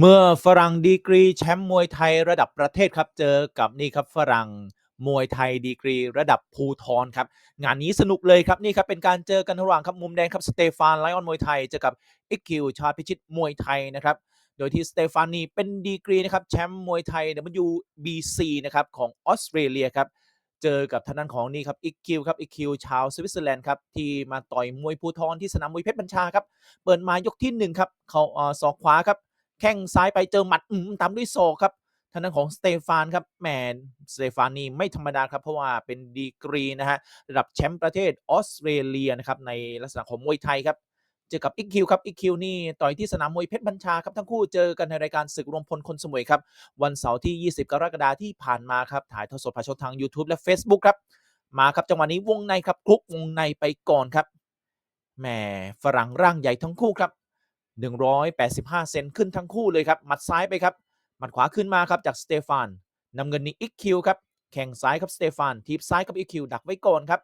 เมื่อฝรั่งดีกรีแชมป์มวยไทยระดับประเทศครับเจอกับนี่ครับฝรั่งมวยไทยดีกรีระดับภูทรครับงานนี้สนุกเลยครับนี่ครับเป็นการเจอกันระหว่างครับมุมแดงครับสเตฟานไลออนมวยไทยเจอกับอิกคิวชาพิชิตมวยไทยนะครับโดยที่สเตฟานนี่เป็นดีกรีนะครับแชมป์มวยไทย WBC นะครับของออสเตรเลียครับเจอกับทางด้านของนี่ครับอิกคิวครับอิกคิวชาวสวิตเซอร์แลนด์ครับที่มาต่อยมวยภูทรที่สนามมวยเพชรบัญชาครับเปิดมายกที่หนึ่งครับเขาเอ่อศอกขวาครับ แข้งซ้ายไปเจอหมัดอืมตามด้วยศอกครับทางด้านของสเตฟานครับแหมสเตฟานนี่ไม่ธรรมดาครับ เพราะว่าเป็นดีกรีนะฮะระดับแชมป์ประเทศออสเตรเลียนะครับในลักษณะของมวยไทยครับเจอกับอิกคิวครับอิกคิวนี่ต่อยที่สนามมวยเพชรบัญชาครับทั้งคู่เจอกันในรายการศึกรวมพลคนสมุยครับ วันเสาร์ที่ 20 กรกฎาคมที่ผ่านมาครับ ถ่ายทอดสดผ่านช่องทาง YouTube และ Facebook ครับ มาครับจังหวะนี้วงในครับคลุกวงในไปก่อนครับแหมฝรั่งร่างใหญ่ทั้งคู่ครับ 185 เซนขึ้นทั้งคู่เลยครับ หมัดซ้ายไปครับ หมัดขวาขึ้นมาครับจากสเตฟานนำเงินนี่อิกคิวครับ แข่งซ้ายครับสเตฟานทีบซ้ายครับอิกคิวดักไว้ก่อนครับ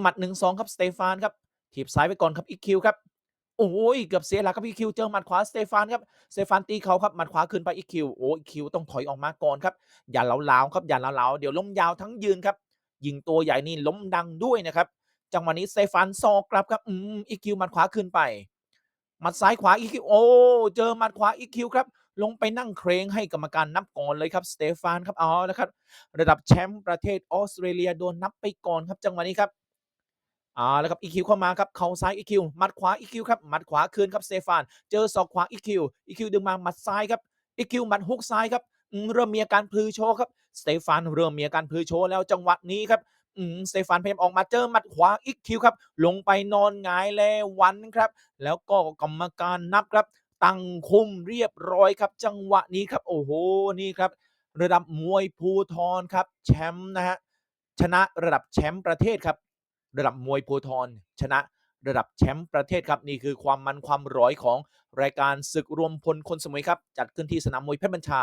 หมัดหนึ่งสองครับสเตฟานครับทีบซ้ายไว้ก่อนครับอิกคิวครับ โอ้ยเกือบเสียหลักครับอิกคิวเจอหมัดขวาสเตฟานครับสเตฟานตีเขาครับ หมัดขวาขึ้นไปอิกคิว โอ้อิกคิวต้องถอยออกมาก่อนครับ อย่าเหลาๆครับ อย่าเหลาๆเดี๋ยวล้มยาวทั้งยืนครับ ยิงตัวใหญ่นี่ล้มดังด้วยนะครับ จังหวะนี้สเตฟานซอกกลับครับ อืมอิกคิวหมัดขวาขึ้นไป หมัดซ้ายขวาอีคิวโอ้เจอหมัดขวาอีคิวครับ ลงไปนั่งเครงให้กรรมการนับก่อนเลยครับสเตฟานครับเอาแล้วครับ ระดับแชมป์ประเทศออสเตรเลียโดนนับไปก่อนครับจังหวะนี้ครับเอาแล้วครับอีคิวเข้ามาครับเข่าซ้ายอีคิวหมัดขวาอีคิวครับหมัดขวาคืนครับสเตฟาน เจอศอกขวาอีคิวอีคิวดึงมาหมัดซ้ายครับอีคิวหมัดฮุกซ้ายครับเริ่มมีอาการพลือโชครับสเตฟานเริ่มมีอาการพลือโชว์แล้วจังหวะนี้ครับ สเตฟานพยายามออกมาเจอหมัดขวาอีกคิวครับ ลงไปนอนหงายแลวันครับ แล้วก็กรรมการนับครับตั้งคุมเรียบร้อยครับ จังหวะนี้ครับ โอ้โหนี่ครับ ระดับมวยภูทรครับ แชมป์นะฮะชนะระดับแชมป์ประเทศครับ ระดับมวยภูทรชนะระดับแชมป์ประเทศครับ นี่คือความมันความร้อยของรายการศึกรวมพลคนสมุยครับ จัดขึ้นที่สนามมวยเพชรบัญชา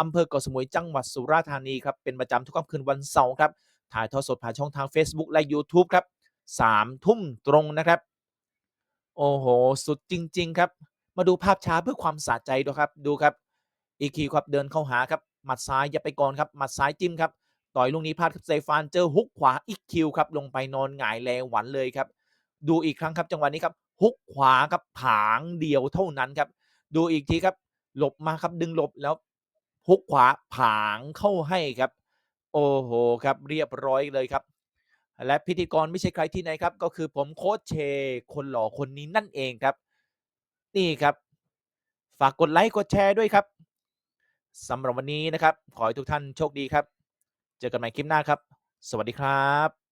อำเภอเกาะสมุยจังหวัดสุราษฎร์ธานีครับเป็นประจำทุกค่ำคืนวันเสาร์ครับ ถ่ายทอดสดผ่านช่องทาง Facebook และ YouTube ครับสามทุ่มตรงนะครับ โอ้โห สุดจริง ๆ ครับ มาดูภาพช้าเพื่อความสะใจด้วยครับ ดูครับ อีคิวครับเดินเข้าหาครับ หมัดซ้ายอย่าไปก่อนครับ หมัดซ้ายจิ้มครับ ต่อยลูกนี้พลาดครับเซฟานเจอฮุกขวาอีคิวครับ ลงไปนอนหงายแลหวันเลยครับ ดูอีกครั้งครับจังหวะนี้ครับฮุกขวาครับผางเดียวเท่านั้นครับ ดูอีกทีครับ หลบมาครับดึงหลบแล้วฮุกขวาผางเข้าให้ครับ โอ้โหครับเรียบร้อยเลยครับ และพิธีกรไม่ใช่ใครที่ไหนครับ ก็คือผมโค้ชเช คนหล่อคนนี้นั่นเองครับ นี่ครับ ฝากกดไลค์กดแชร์ด้วยครับสำหรับวันนี้นะครับ ขอให้ทุกท่านโชคดีครับ เจอกันใหม่คลิปหน้าครับ สวัสดีครับ